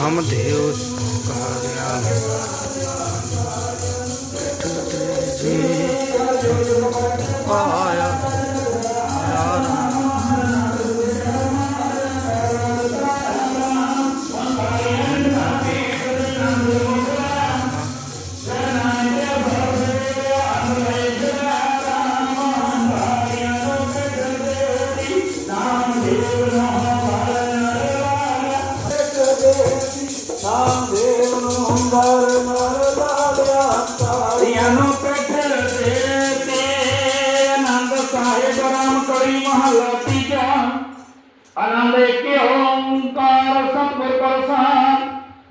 રામદેવ કાર્યા ਧੀਆਂ ਨੂੰ ਪੇਠਰ ਤੇ ਆਨੰਦ ਸਾਹਿਬ ਰਾਮ ਕਲੀ ਮਹਲਾ ਤੀਜਾ। ਆਨੰਦ ਏਕੇ ਓੰਕਾਰ, ਸਤਿਗੁਰ ਪ੍ਰਸਾਦ।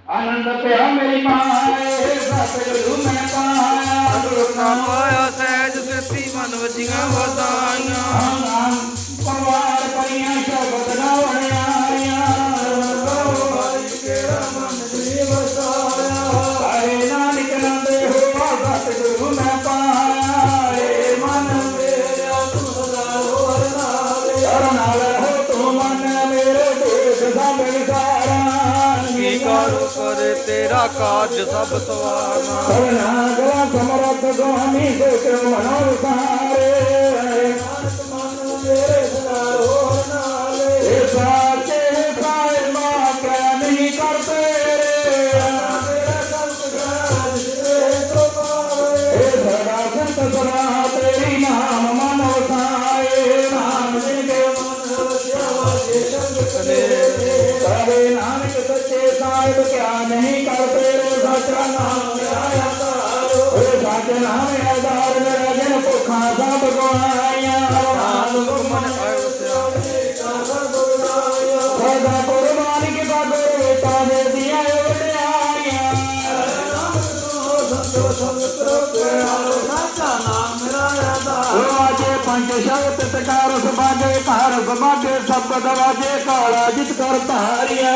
ਆਨੰਦ ਪਿਆ ਮੇਰੀ ਮਾਏ, ਸਤਿਗੁਰੂ ਮੈਂ ਪਾਇਆ ਗੁਰੂ ਨਾਮ ਪਾਇਆ ਸਹਿਜ ਸਿਰਤੀ ਮਨ ਵਜੀਆਂ ਵਧਾਈਆਂ ਸਭ ਵਿਸਾਰਾਂ ਕੀ ਕਰੋ ਕਰੇ ਤੇਰਾ ਕਾਜ ਸਭ ਸਵਾਰਨਾ ਕਰਨਾ ਗਲਾ ਸਮਰਥ ਗੋਮੀ ਦੇਖ ਮਨੋ ਸਾਰੇ। ਕਰੇ ਨਾਨਕ ਸੱਚੇ ਸਾਹਿਬ ਕਿਆ ਨਹੀਂ ਕਰਦੇ ਰੇ ਸਾਚਾ ਨਾਮ ਮੇਰਾ ਆਧਾਰ ਏ ਸਾਚਾ ਨਾਮ ਆਧਾਰ ਮੇਰਾ ਜਨ ਭੁੱਖਾ ਸਭ ਗਵਾਇਆ ਨਾਮ ਮਨ ਸਦਾ ਕੁਰਬਾਨੀ ਕੀ ਬਾਗੋ ਬੇਟਾ ਦੇ ਦਿਆ ਵਡਿਆਈਆਂ ਵਾਜੇ ਘਰ ਸਬਾਗੇ ਸ਼ਬਦ ਵਾਜੇ ਕਾਲਾ ਜਿਤ ਕਰ ਧਾਰਿਆ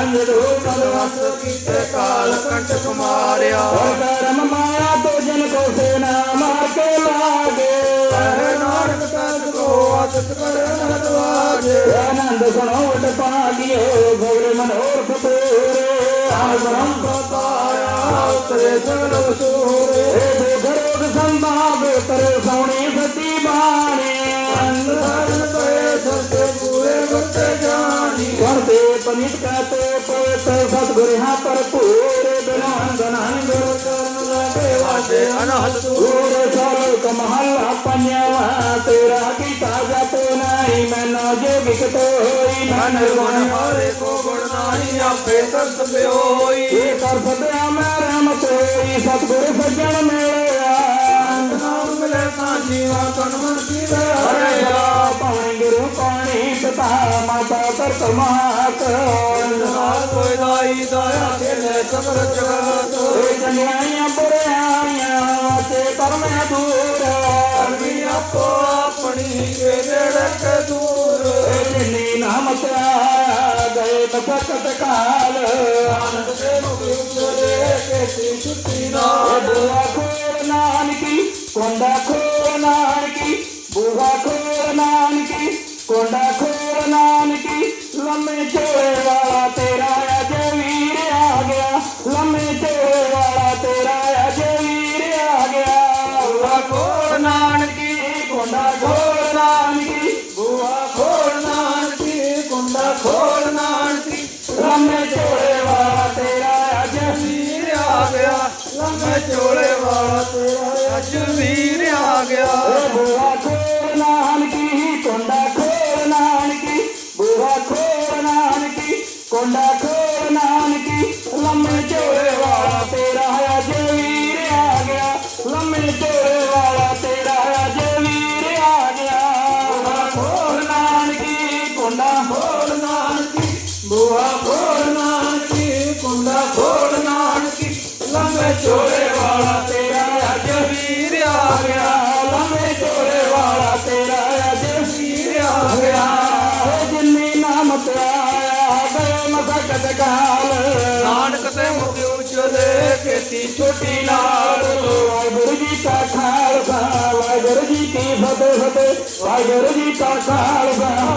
ਅੰਜੜੋ ਕਲਵਸ ਕੀਤੇ ਕਾਲ ਕੰਟ ਕੁਮਾਰਿਆ। ਕਰਮ ਮਾਇਆ ਤੋ ਜਨ ਕੋ ਸੇਨਾ ਮਾਰ ਕੇ ਲਾਗੇ। ਨਾਨਕ ਤਨ ਕੋ ਆਦਤ ਕਰਨ ਦਵਾਜੇ। ਆਨੰਦ ਸੁਣੋਟ ਪਾਲਿਓ ਗੌਰ ਮਨੋਰ ਸਤੋਰੇ ਆਨ ਬ੍ਰਹਮ ਪਤਾਇਆ ਉਤਰੇ ਸਗਲ ਸੂਰੇ। ਏ ਗਰੋਗ ਸੰਭਾਗ ਤਰੇ ਸੋਣੀ ਸਤੀ ਬਾਣੀ। ਪਨਿਤ ਕਾਤੇ ਪਵਿੱਤਰ ਸਤਿਗੁਰ ਹਾਂ ਭਰਪੂਰ ਬਿਨਾਂ ਗਨਾਨ ਗੁਰ ਕਰਨ ਲਾਗੇ ਵਾਜੇ ਅਨਹਦ ਸੂਰ ਸਾਲ ਕਮਹਲਾ ਪੰਜਵਾ ਤੇਰਾ ਕੀਤਾ ਜਪ ਨਹੀਂ ਮੈਨੋ ਜੋਗਿਕ ਤੋਈ ਮਨ ਗੁਣ ਹਾਰੇ। ਕੋ ਗੁਣ ਨਾਹੀ ਆਪੇ ਸੰਤ ਪਿਓਈ। ਇਹ ਕਰ ਸਦਿਆ ਮੈਂ ਰਹਿਮ ਤੋਈ ਸਤਿਗੁਰ ਸੱਜਣ ਮਿਲਿਆ। ਨਾਮ ਮਿਲੇ ਤਾਂ ਜੀਵਾ ਤਨ ਮਨ ਕੀ ਹਰੇ ਰਾ ਪਾਣੀ ਗੁਰੂ ਪਾਣੀ ਪਿਤਾ ਮਾਤਾ ਤਰਤ ਮਾਤ ਨਾਲ ਕੋਈ ਦਾਈ ਦਾਇਆ ਖੇਲੇ ਸਬਰ ਜਗਤ ਇਹ ਜਨਿਆਈਆਂ ਬੁਰਿਆਈਆਂ ਤੇ ਪਰਮੇ ਦੂਰ ਅਰਮੀ ਆਪੋ ਆਪਣੀ ਕੇ ਨੇੜੇ ਕੇ ਦੂਰ ਜਿਨੀ ਨਾਨਕੀ, ਲੰਮੇ ਚੋਲੇ ਵਾਲਾ ਤੇਰਾ ਅਜ ਵੀਰ ਆ ਗਿਆ। ਲੰਮੇ ਚੋਲੇ ਵਾਲਾ ਤੇਰਾ ਅੱਜ ਵੀਰ ਆ ਗਿਆ। ਬੁਆ ਖੋਰ ਨਾਨਕੀ, ਕੋਂਡਾ ਖੋਰ ਨਾਨਕੀ ਬੁਆ ਖੋਰ ਨਾਨਕੀ, ਕੁੰਡਾ ਖੋਰ ਨਾਨਕੀ, ਲੰਮੇ ਚੋਲੇ ਵਾਲਾ ਤੇਰਾ ਅਜ ਵੀਰ ਆ ਗਿਆ। ਲੰਮੇ ਚੋਲੇ ਵਾਲਾ ਤੇਰਾ ਅਜ ਵੀਰ ਆ ਗਿਆ। ਬੁਆ ਖੋਰ ਨਾਨਕੀ, ਕੋਂਡਾ ਖੋਰ ਨਾਨਕੀ ਬੁਆ ਖੋਰ ਨਾਨਕੀ, ਕੁੰਡਾ ਖੋਰ ਨਾਨਕੀ, ਲੰਮੇ ਚੋਲੇ ਵਾਲਾ ਤੇਰਾ ਅਜ ਵੀਰ ਆ ਗਿਆ। ਲੰਮੇ ਚੋਲੇ ਵਾਲਾ ਤੇਰਾ ਅਜ ਵੀਰ ਆ ਗਿਆ। ਜਿੰਨੀ ਨਾਮ ਤੇ ਆਇਆ ਗਏ ਕਾਲ। ਨਾਨਕ ਤੇ ਮੁਖ ਉਚਲੇ ਕੀਤੀ ਛੋਟੀ ਨਾਲ। ਵਾਹਿਗੁਰੂ ਜੀ ਕਾ ਖਾਲਸਾ, ਵਾਹਿਗੁਰੂ ਜੀ ਕੀ ਫਤਿਹ ਫਤਿਹ। ਵਾਹਿਗੁਰੂ ਜੀ ਕਾ ਖਾਲਸਾ